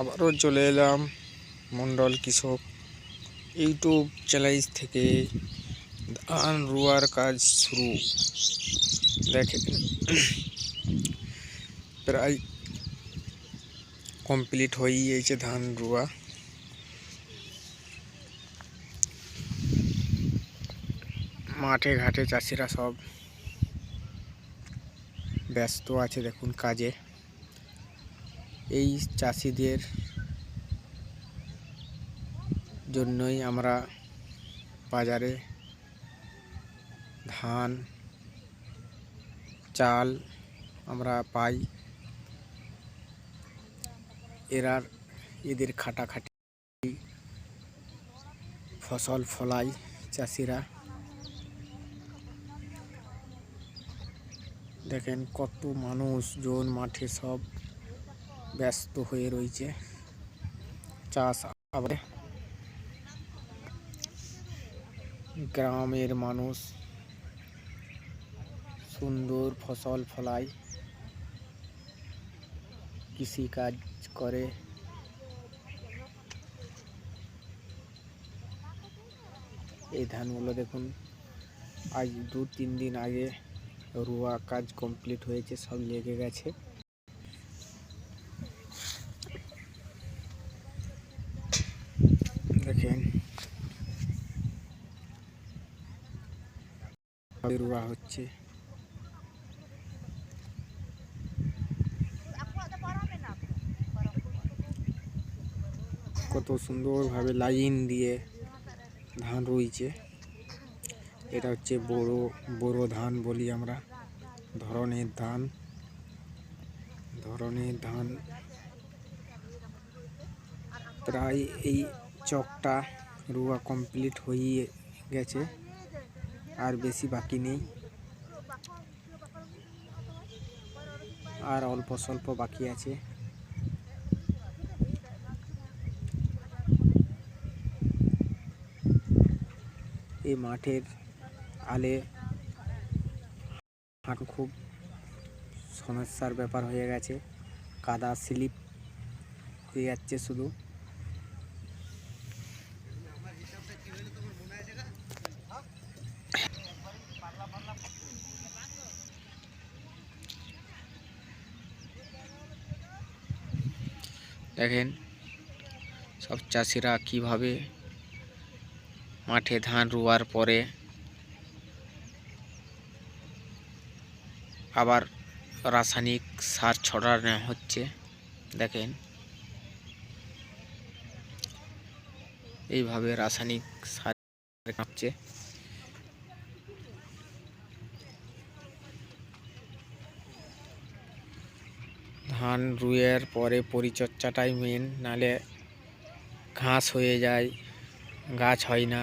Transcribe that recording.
আবারও চলে এলাম মণ্ডল কৃষক ইউটিউব চ্যানেল থেকে। ধান রোয়ার কাজ শুরু। দেখেন, প্রায় কমপ্লিট হয়ে গিয়েছে ধান রুয়া। মাঠে ঘাটে চাষিরা সব ব্যস্ত আছে দেখুন কাজে। এই চাষিদের জন্যই আমরা বাজারে ধান, চাল আমরা পাই। এরা এদের খাটাখাটি ফসল ফলাই চাষিরা। দেখেন কত মানুষজন মাঠে সব ব্যস্ত হয়ে রয়েছে। চাষ আবাদে গ্রামের মানুষ সুন্দর ফসল ফলায় কৃষিকাজ করে। এই ধানগুলো দেখুন, আজ দু তিন দিন আগে রোয়া কাজ কমপ্লিট হয়েছে, সব লেগে গেছে দেখেন রোয়া হচ্ছে। কত সুন্দরভাবে লাইন দিয়ে ধান রয়েছে এটা হচ্ছে বড় বড় ধান বলি আমরা। ধরনের ধান। ধরনের ধান। প্রায় এই চকটা রুয়া কমপ্লিট হয়ে গেছে। আর বেশি বাকি নেই। আর অল্প স্বল্প বাকি আছে। এই মাঠের আলে হাঁটু খুব সমস্যার ব্যাপার হয়ে গেছে। কাদা, স্লিপ হয়ে যাচ্ছে শুধু। দেখেন, সব চাষিরা কীভাবে মাঠে ধান রোয়ার পরে আবার রাসায়নিক সার ছড়ানো হচ্ছে, দেখেন। এইভাবে রাসায়নিক সার কাঁপছে। ধান রুয়ের পরে পরিচর্চাটাই মেন নালে ঘাস হয়ে যায় গাছ হয় না।